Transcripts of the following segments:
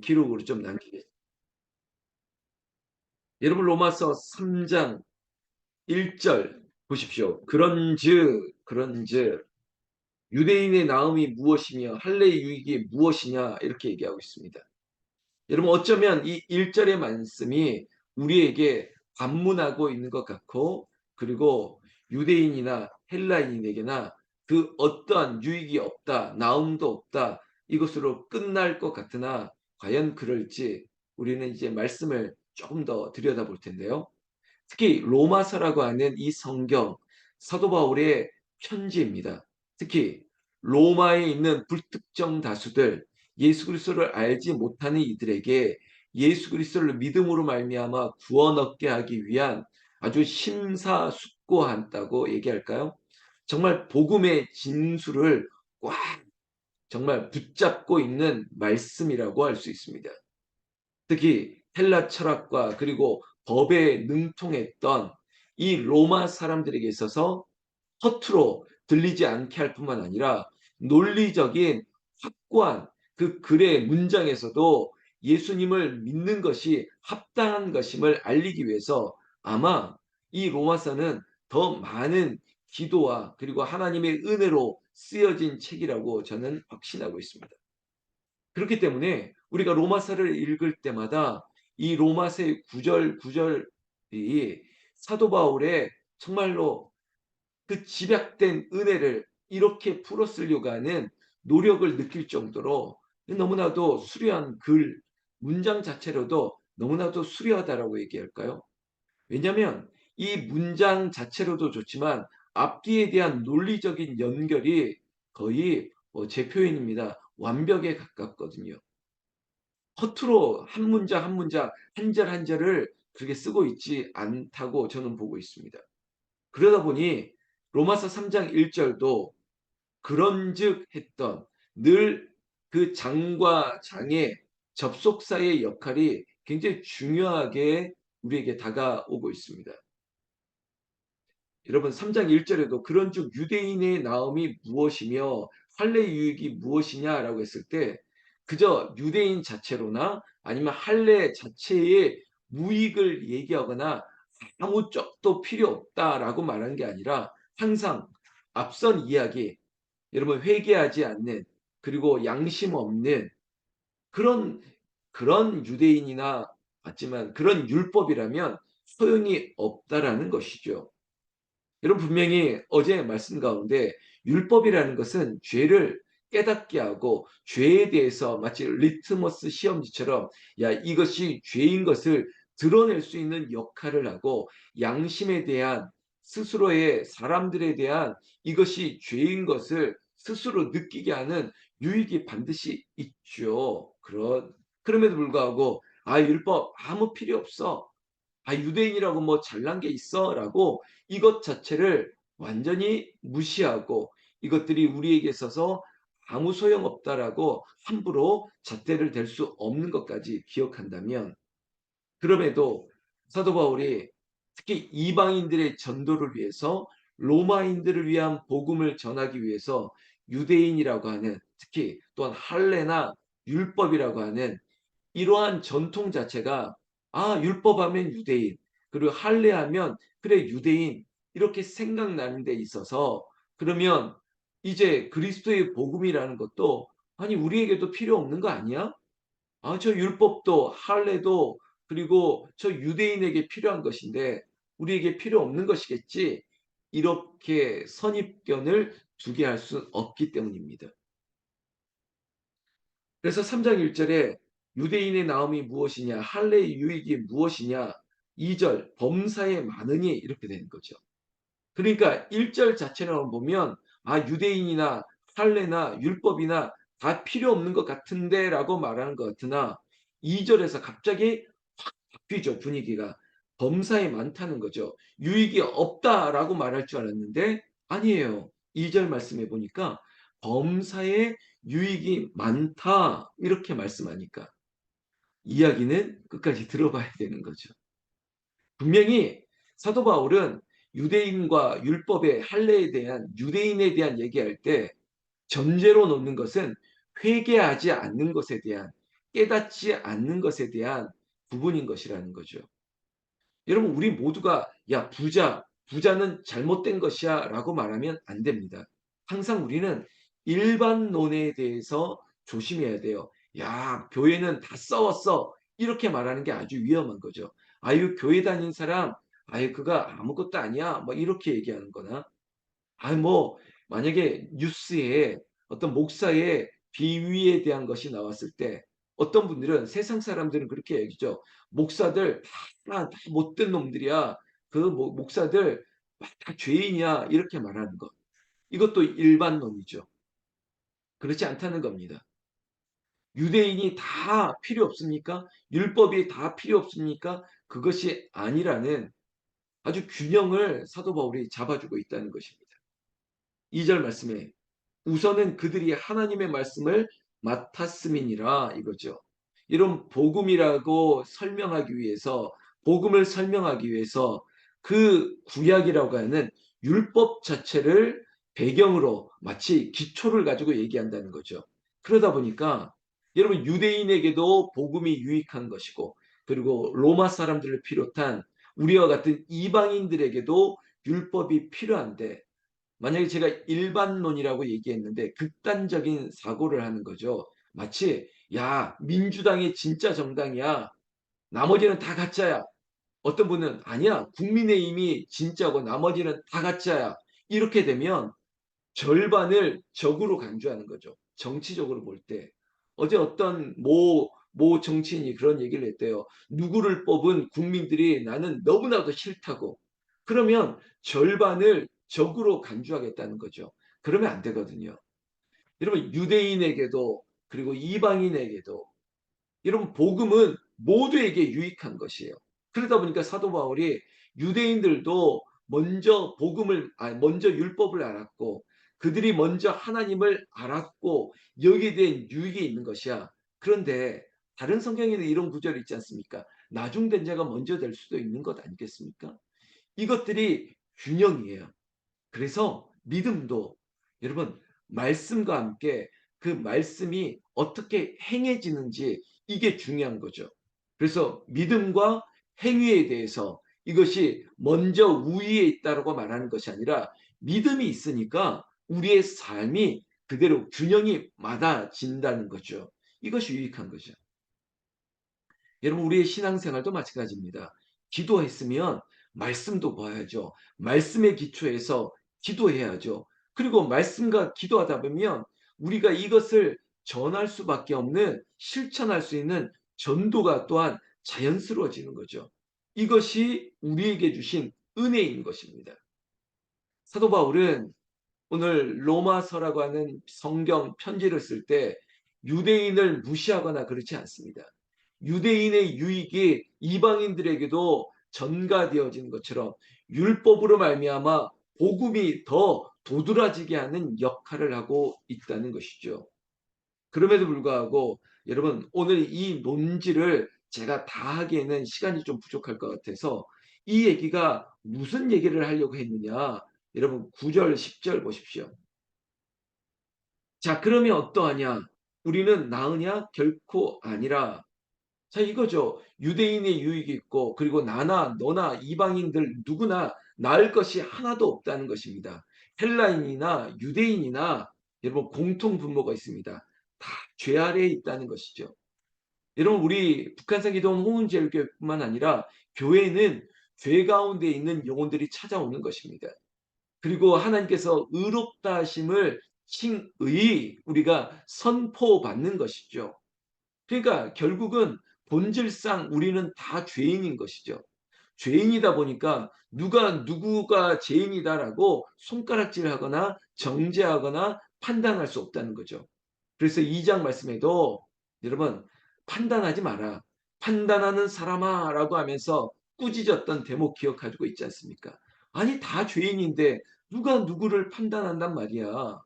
기록으로 좀 남기겠습니다. 여러분 로마서 3장 1절 보십시오. 그런즉 그런즉 유대인의 나음이 무엇이며 할례의 유익이 무엇이냐 이렇게 얘기하고 있습니다. 여러분 어쩌면 이 1절의 말씀이 우리에게 반문하고 있는 것 같고 그리고 유대인이나 헬라인에게나 그 어떠한 유익이 없다, 나음도 없다 이것으로 끝날 것 같으나 과연 그럴지 우리는 이제 말씀을 조금 더 들여다볼 텐데요. 특히 로마서라고 하는 이 성경 사도 바울의 편지입니다. 특히 로마에 있는 불특정 다수들 예수 그리스도를 알지 못하는 이들에게 예수 그리스도를 믿음으로 말미암아 구원 얻게 하기 위한 아주 심사숙고한다고 얘기할까요? 정말 복음의 진수를 꽉 정말 붙잡고 있는 말씀이라고 할 수 있습니다. 특히 헬라 철학과 그리고 법에 능통했던 이 로마 사람들에게 있어서 허투루 들리지 않게 할 뿐만 아니라 논리적인 확고한 그 글의 문장에서도 예수님을 믿는 것이 합당한 것임을 알리기 위해서 아마 이 로마서는 더 많은 기도와 그리고 하나님의 은혜로 쓰여진 책이라고 저는 확신하고 있습니다. 그렇기 때문에 우리가 로마서를 읽을 때마다 이 로마서의 구절 구절이 사도 바울의 정말로 그 집약된 은혜를 이렇게 풀어쓰려고 하는 노력을 느낄 정도로 너무나도 수려한 글 문장 자체로도 너무나도 수려하다라고 얘기할까요? 왜냐하면 이 문장 자체로도 좋지만 앞뒤에 대한 논리적인 연결이 거의 뭐 제 표현입니다. 완벽에 가깝거든요. 허투루 한 문장 한 문장 한 절 한 절을 그렇게 쓰고 있지 않다고 저는 보고 있습니다. 그러다 보니 로마서 3장 1절도 그런즉 했던 늘 그 장과 장의 접속사의 역할이 굉장히 중요하게 우리에게 다가오고 있습니다. 여러분 3장 1절에도 그런즉 유대인의 나음이 무엇이며 할례 유익이 무엇이냐라고 했을 때 그저 유대인 자체로나 아니면 할례 자체의 무익을 얘기하거나 아무 쪽도 필요 없다라고 말한 게 아니라 항상 앞선 이야기 여러분 회개하지 않는 그리고 양심 없는 그런 그런 유대인이나 맞지만 그런 율법이라면 소용이 없다라는 것이죠. 여러분 분명히 어제 말씀 가운데 율법이라는 것은 죄를 깨닫게 하고 죄에 대해서 마치 리트머스 시험지처럼 야 이것이 죄인 것을 드러낼 수 있는 역할을 하고 양심에 대한 스스로의 사람들에 대한 이것이 죄인 것을 스스로 느끼게 하는 유익이 반드시 있죠. 그런 그럼에도 불구하고 아 율법 아무 필요 없어. 아 유대인이라고 뭐 잘난 게 있어라고 이것 자체를 완전히 무시하고 이것들이 우리에게 있어서 아무 소용없다라고 함부로 잣대를 댈 수 없는 것까지 기억한다면 그럼에도 사도 바울이 특히 이방인들의 전도를 위해서 로마인들을 위한 복음을 전하기 위해서 유대인이라고 하는 특히 또한 할례나 율법이라고 하는 이러한 전통 자체가 아 율법하면 유대인 그리고 할례하면 그래 유대인 이렇게 생각나는 데 있어서 그러면 이제 그리스도의 복음이라는 것도 아니 우리에게도 필요 없는 거 아니야? 아 저 율법도 할례도 그리고 저 유대인에게 필요한 것인데 우리에게 필요 없는 것이겠지 이렇게 선입견을 두게 할수 없기 때문입니다. 그래서 3장 1절에 유대인의 나음이 무엇이냐 할례의 유익이 무엇이냐 2절 범사에 많으니? 이렇게 되는 거죠. 그러니까 1절 자체로 보면 아 유대인이나 할례나 율법이나 다 필요 없는 것 같은데 라고 말하는 것 같으나 2절에서 갑자기 확 바뀌죠 분위기가. 범사에 많다는 거죠. 유익이 없다 라고 말할 줄 알았는데 아니에요. 2절 말씀해 보니까 범사에 유익이 많다 이렇게 말씀하니까 이야기는 끝까지 들어봐야 되는 거죠 분명히 사도 바울은 유대인과 율법의 할례에 대한 유대인에 대한 얘기할 때 전제로 놓는 것은 회개하지 않는 것에 대한 깨닫지 않는 것에 대한 부분인 것이라는 거죠. 여러분 우리 모두가 "야 부자, 부자는 잘못된 것이야."라고 말하면 안 됩니다. 항상 우리는 일반론에 대해서 조심해야 돼요. " 야 교회는 다 썩었어." 이렇게 말하는 게 아주 위험한 거죠. "아유 교회 다닌 사람 아유 그가 아무것도 아니야." 뭐 이렇게 얘기하는 거나 아이 뭐 만약에 뉴스에 어떤 목사의 비위에 대한 것이 나왔을 때 어떤 분들은 세상 사람들은 그렇게 얘기죠. "목사들 다 다 못된 놈들이야. 그목 목사들 막다 죄인이야." 이렇게 말하는 것. 이것도 일반론이죠. 그렇지 않다는 겁니다. 유대인이 다 필요 없습니까? 율법이 다 필요 없습니까? 그것이 아니라는 아주 균형을 사도 바울이 잡아 주고 있다는 것입니다. 2절 말씀에 우선은 그들이 하나님의 말씀을 맡았음이니라 이거죠. 이런 복음이라고 설명하기 위해서 복음을 설명하기 위해서 그 구약이라고 하는 율법 자체를 배경으로 마치 기초를 가지고 얘기한다는 거죠. 그러다 보니까 여러분 유대인에게도 복음이 유익한 것이고 그리고 로마 사람들을 비롯한 우리와 같은 이방인들에게도 율법이 필요한데 만약에 제가 일반론이라고 얘기했는데 극단적인 사고를 하는 거죠. 마치 "야 민주당이 진짜 정당이야. 나머지는 다 가짜야." 어떤 분은 "아니야. 국민의힘이 진짜고 나머지는 다 가짜야." 이렇게 되면 절반을 적으로 간주하는 거죠. 정치적으로 볼 때. 어제 어떤 모 모 정치인이 그런 얘기를 했대요. "누구를 뽑은 국민들이 나는 너무나도 싫다고." 그러면 절반을 적으로 간주하겠다는 거죠. 그러면 안 되거든요. 여러분 유대인에게도 그리고 이방인에게도 여러분 복음은 모두에게 유익한 것이에요. 그러다 보니까 사도 바울이 유대인들도 먼저 복음을 아 먼저 율법을 알았고 그들이 먼저 하나님을 알았고 여기에 대한 유익이 있는 것이야. 그런데 다른 성경에는 이런 구절이 있지 않습니까? 나중된 자가 먼저 될 수도 있는 것 아니겠습니까? 이것들이 균형이에요. 그래서 믿음도 여러분 말씀과 함께 그 말씀이 어떻게 행해지는지 이게 중요한 거죠. 그래서 믿음과 행위에 대해서 이것이 먼저 우위에 있다라고 말하는 것이 아니라 믿음이 있으니까 우리의 삶이 그대로 균형이 맞아진다는 거죠. 이것이 유익한 거죠. 여러분 우리의 신앙생활도 마찬가지입니다. 기도했으면 말씀도 봐야죠. 말씀의 기초에서 기도해야죠. 그리고 말씀과 기도하다 보면 우리가 이것을 전할 수밖에 없는 실천할 수 있는 전도가 또한 자연스러워지는 거죠. 이것이 우리에게 주신 은혜인 것입니다. 사도 바울은 오늘 로마서라고 하는 성경 편지를 쓸 때 유대인을 무시하거나 그렇지 않습니다. 유대인의 유익이 이방인들에게도 전가되어지는 것처럼 율법으로 말미암아 복음이 더 도드라지게 하는 역할을 하고 있다는 것이죠. 그럼에도 불구하고 여러분 오늘 이 논지를 제가 다 하기에는 시간이 좀 부족할 것 같아서 이 얘기가 무슨 얘기를 하려고 했느냐 여러분 9절 10절 보십시오. 자 그러면 어떠하냐 우리는 나으냐 결코 아니라 자 이거죠. 유대인의 유익이 있고 그리고 나나 너나 이방인들 누구나 나을 것이 하나도 없다는 것입니다. 헬라인이나 유대인이나 여러분 공통 분모가 있습니다. 다 죄 아래에 있다는 것이죠. 여러분 우리 북한산 기도원 홍은제일교회뿐만 아니라 교회는 죄 가운데 있는 영혼들이 찾아오는 것입니다. 그리고 하나님께서 의롭다 하심을 칭의 우리가 선포받는 것이죠. 그러니까 결국은 본질상 우리는 다 죄인인 것이죠. 죄인이다 보니까 누가 누구가 죄인이다라고 손가락질하거나 정죄하거나 판단할 수 없다는 거죠. 그래서 2장 말씀에도 여러분 판단하지 마라. 판단하는 사람아 라고 하면서 꾸짖었던 대목 기억가지고 있지 않습니까? 아니 다 죄인인데 누가 누구를 판단한단 말이야.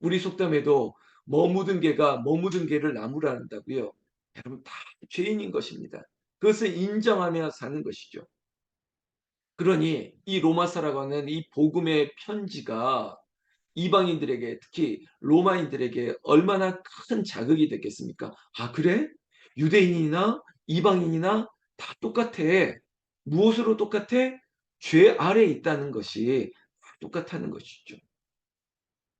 우리 속담에도 뭐 묻은 개가 뭐 묻은 개를 나무라 한다고요. 여러분 다 죄인인 것입니다. 그것을 인정하며 사는 것이죠. 그러니 이 로마서라고 하는 이 복음의 편지가 이방인들에게 특히 로마인들에게 얼마나 큰 자극이 됐겠습니까? 아 그래? 유대인이나 이방인이나 다 똑같아. 무엇으로 똑같아? 죄 아래에 있다는 것이 똑같다는 것이죠.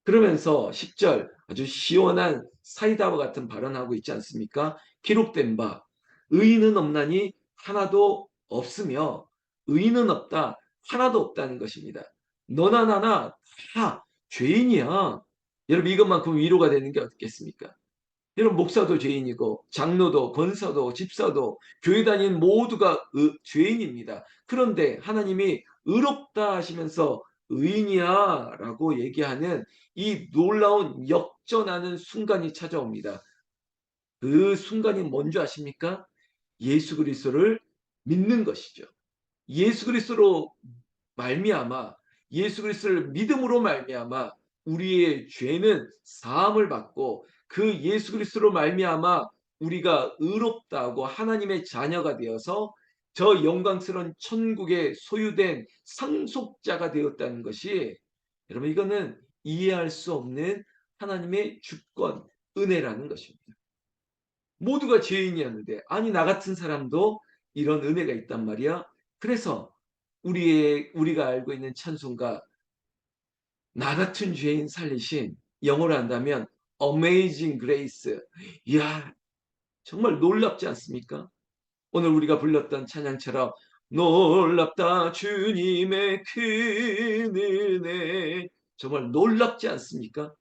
그러면서 10절 아주 시원한 사이다와 같은 발언하고 있지 않습니까? 기록된 바 의인은 없나니 하나도 없으며 의인은 없다 하나도 없다는 것입니다. 너나 나나 다 죄인이야. 여러분 이것만큼 위로가 되는 게 어떻겠습니까? 여러분 목사도 죄인이고 장로도 권사도 집사도 교회 다니는 모두가 의, 죄인입니다. 그런데 하나님이 의롭다 하시면서 의인이야 라고 얘기하는 이 놀라운 역전하는 순간이 찾아옵니다. 그 순간이 뭔지 아십니까? 예수 그리스도를 믿는 것이죠. 예수 그리스도로 말미암아 예수 그리스도를 믿음으로 말미암아 우리의 죄는 사함을 받고 그 예수 그리스도로 말미암아 우리가 의롭다고 하나님의 자녀가 되어서 저 영광스러운 천국에 소유된 상속자가 되었다는 것이 여러분 이거는 이해할 수 없는 하나님의 주권 은혜라는 것입니다. 모두가 죄인이었는데 아니 나 같은 사람도 이런 은혜가 있단 말이야. 그래서 우리의 우리가 알고 있는 찬송가 나 같은 죄인 살리신 영어로 한다면 Amazing Grace. 이야 정말 놀랍지 않습니까? 오늘 우리가 불렀던 찬양처럼 놀랍다 주님의 큰 은혜 정말 놀랍지 않습니까?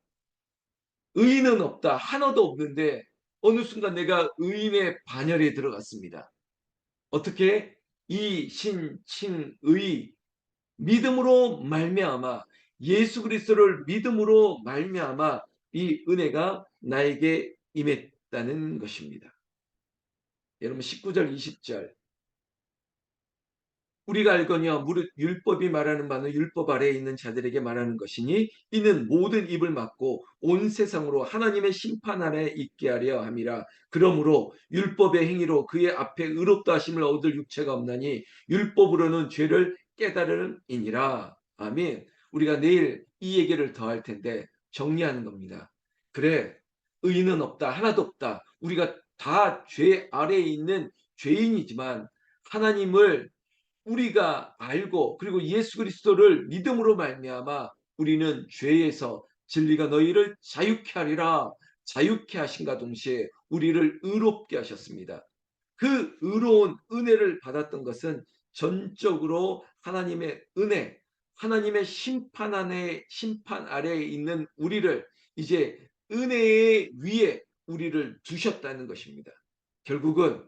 의인은 없다 하나도 없는데 어느 순간 내가 의인의 반열에 들어갔습니다. 어떻게 이 신칭의 믿음으로 말미암아 예수 그리스도를 믿음으로 말미암아 이 은혜가 나에게 임했다는 것입니다. 여러분 19절 20절. 우리가 알거니와 무릇 율법이 말하는 바는 율법 아래에 있는 자들에게 말하는 것이니 이는 모든 입을 막고 온 세상으로 하나님의 심판 아래 있게 하려 함이라. 그러므로 율법의 행위로 그의 앞에 의롭다 하심을 얻을 육체가 없나니 율법으로는 죄를 깨달음이니라. 아멘. 우리가 내일 이 얘기를 더 할 텐데 정리하는 겁니다. 그래 의인은 없다 하나도 없다. 우리가 다 죄 아래에 있는 죄인이지만 하나님을 우리가 알고 그리고 예수 그리스도를 믿음으로 말미암아 우리는 죄에서 진리가 너희를 자유케 하리라. 자유케 하신가 동시에 우리를 의롭게 하셨습니다. 그 의로운 은혜를 받았던 것은 전적으로 하나님의 은혜, 하나님의 심판 안에 심판 아래에 있는 우리를 이제 은혜의 위에 우리를 두셨다는 것입니다. 결국은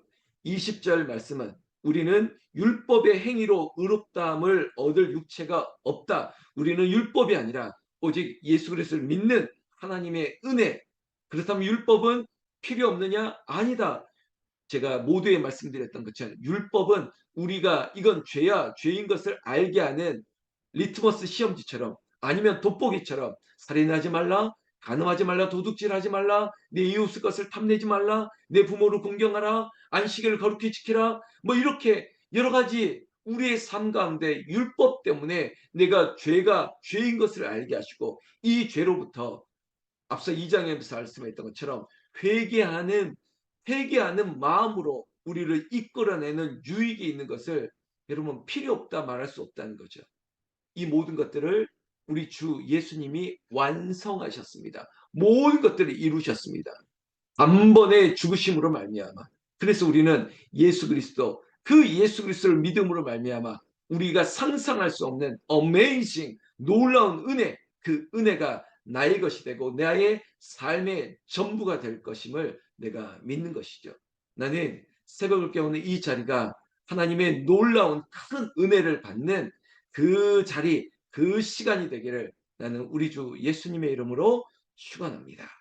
20절 말씀은 우리는 율법의 행위로 의롭다함을 얻을 육체가 없다. 우리는 율법이 아니라 오직 예수 그리스도를 믿는 하나님의 은혜. 그렇다면 율법은 필요 없느냐? 아니다. 제가 모두에 말씀드렸던 것처럼 율법은 우리가 이건 죄야, 죄인 것을 알게 하는 리트머스 시험지처럼 아니면 돋보기처럼 살인하지 말라, 간음하지 말라, 도둑질하지 말라, 내 이웃의 것을 탐내지 말라, 내 부모를 공경하라, 안식일을 거룩히 지키라, 뭐 이렇게 여러 가지 우리의 삶 가운데 율법 때문에 내가 죄가 죄인 것을 알게 하시고 이 죄로부터 앞서 2장에서 말씀했던 것처럼 회개하는 회개하는 마음으로 우리를 이끌어내는 유익이 있는 것을 여러분 필요 없다 말할 수 없다는 거죠. 이 모든 것들을 우리 주 예수님이 완성하셨습니다. 모든 것들을 이루셨습니다. 단번에 죽으심으로 말미암아. 그래서 우리는 예수 그리스도 그 예수 그리스도를 믿음으로 말미암아 우리가 상상할 수 없는 어메이징 놀라운 은혜 그 은혜가 나의 것이 되고 나의 삶의 전부가 될 것임을 내가 믿는 것이죠. 나는 새벽을 깨우는 이 자리가 하나님의 놀라운 큰 은혜를 받는 그 자리 그 시간이 되기를 나는 우리 주 예수님의 이름으로 축원합니다.